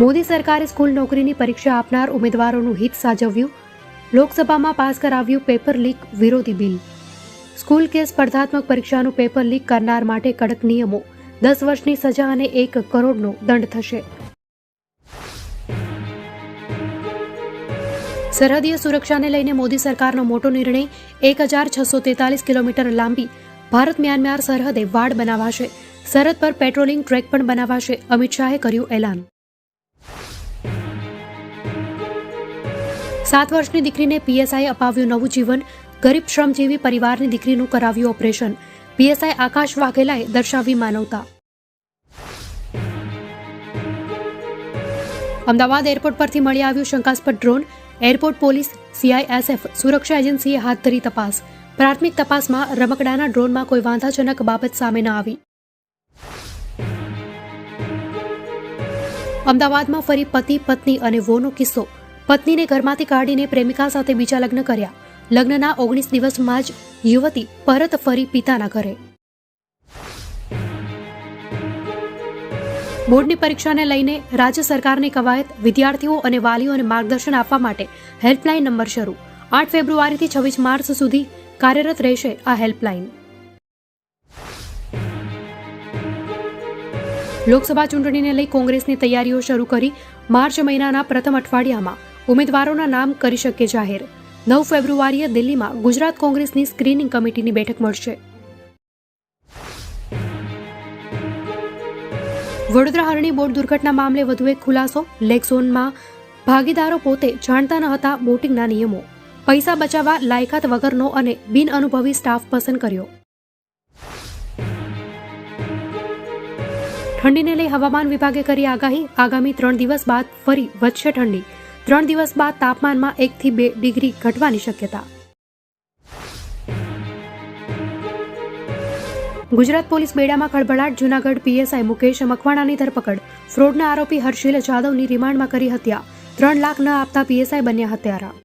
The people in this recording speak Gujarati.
મોદી સરકારે સ્કૂલ નોકરીની પરીક્ષા આપનાર ઉમેદવારોનું હિત સાજવ્યું. લોકસભામાં પાસ કરાવ્યું પેપર લીક વિરોધી બિલ. સ્કૂલ કે સ્પર્ધાત્મક પરીક્ષાનું પેપર લીક કરનાર માટે કડક નિયમો. દસ વર્ષની સજા અને એક કરોડનો દંડ થશે. સરહદીય સુરક્ષાને લઈને મોદી સરકારનો મોટો નિર્ણય એક હજાર છસો તેતાલીસ કિલોમીટર લાંબી. ભારત મ્યાનમાર સરહદે વાડ બનાવાશે. સરહદ પર પેટ્રોલિંગ ટ્રેક પણ બનાવાશે. અમિત શાહે કર્યું એલાન. સાત વર્ષની દીકરીને પીએસઆઈ અપાવ્યું નવું જીવન, ગરીબ શ્રમજીવી પરિવારની દીકરીનું કરાવ્યું ઓપરેશન. પીએસઆઈ આકાશ વાઘેલાએ દર્શાવી માનવતા. અમદાવાદ એરપોર્ટ પરથી મળી આવ્યું શંકાસ્પદ ડ્રોન. એરપોર્ટ પોલીસ, સીઆઈએસએફ, સુરક્ષા એજન્સીએ હાથ ધરી તપાસ. પ્રાથમિક તપાસમાં રમકડાના ડ્રોનમાં કોઈ વાંધાજનક બાબત સામે ન આવી. અમદાવાદમાં ફરી પતિ, પત્ની અને વોનો કિસ્સો. પત્નીને ઘરમાંથી કાઢીને પ્રેમિકા સાથે બીજા લગ્ન કર્યા. લગ્નના ઓગણીસ દિવસમાં જ યુવતી પરત ફરી પિતાના ઘરે. બોર્ડની પરીક્ષાને લઈને રાજ્ય સરકારની કવાયત, વિદ્યાર્થીઓ અને વાલીઓને માર્ગદર્શન આપવા માટે હેલ્પલાઇન નંબર શરૂ. આઠ ફેબ્રુઆરીથી છવ્વીસ માર્ચ સુધી કાર્યરત રહેશે આ હેલ્પલાઇન. લોકસભા ચૂંટણીને લઈ કોંગ્રેસની તૈયારીઓ શરૂ કરી માર્ચ મહિનાના પ્રથમ અઠવાડિયામાં. ઉમેદવારોના નામ કરી શકે જાહેર. નવ ફેબ્રુઆરીએ દિલ્હીમાં ગુજરાત કોંગ્રેસની સ્ક્રીનિંગ કમિટીની બેઠક મળશે. વડોદરા હરણી બોટ દુર્ઘટના મામલે વધુ એક ખુલાસો. લેક ઝોનમાં ભાગીદારો પોતે જાણતા ન હતા બોટિંગના નિયમો. પૈસા બચાવવા, લાયકાત વગરનો અને બિન અનુભવી સ્ટાફ પસંદ કર્યો. ઠંડીને લઈ હવામાન વિભાગે કરી આગાહી. આગામી ત્રણ દિવસ બાદ ફરી વધશે ઠંડી. ત્રણ દિવસ બાદ તાપમાનમાં એકથી બે ડિગ્રી ઘટવાની શક્યતા. ગુજરાત પોલીસ બેડામાં ખળભળાટ, જૂનાગઢ પીએસઆઈ મુકેશ મકવાણાની ધરપકડ. ફ્રોડના આરોપી હર્ષિલ જાદવની રિમાન્ડમાં કરી હત્યા. ત્રણ લાખ ન આપતા પીએસઆઈ બન્યા હત્યારા.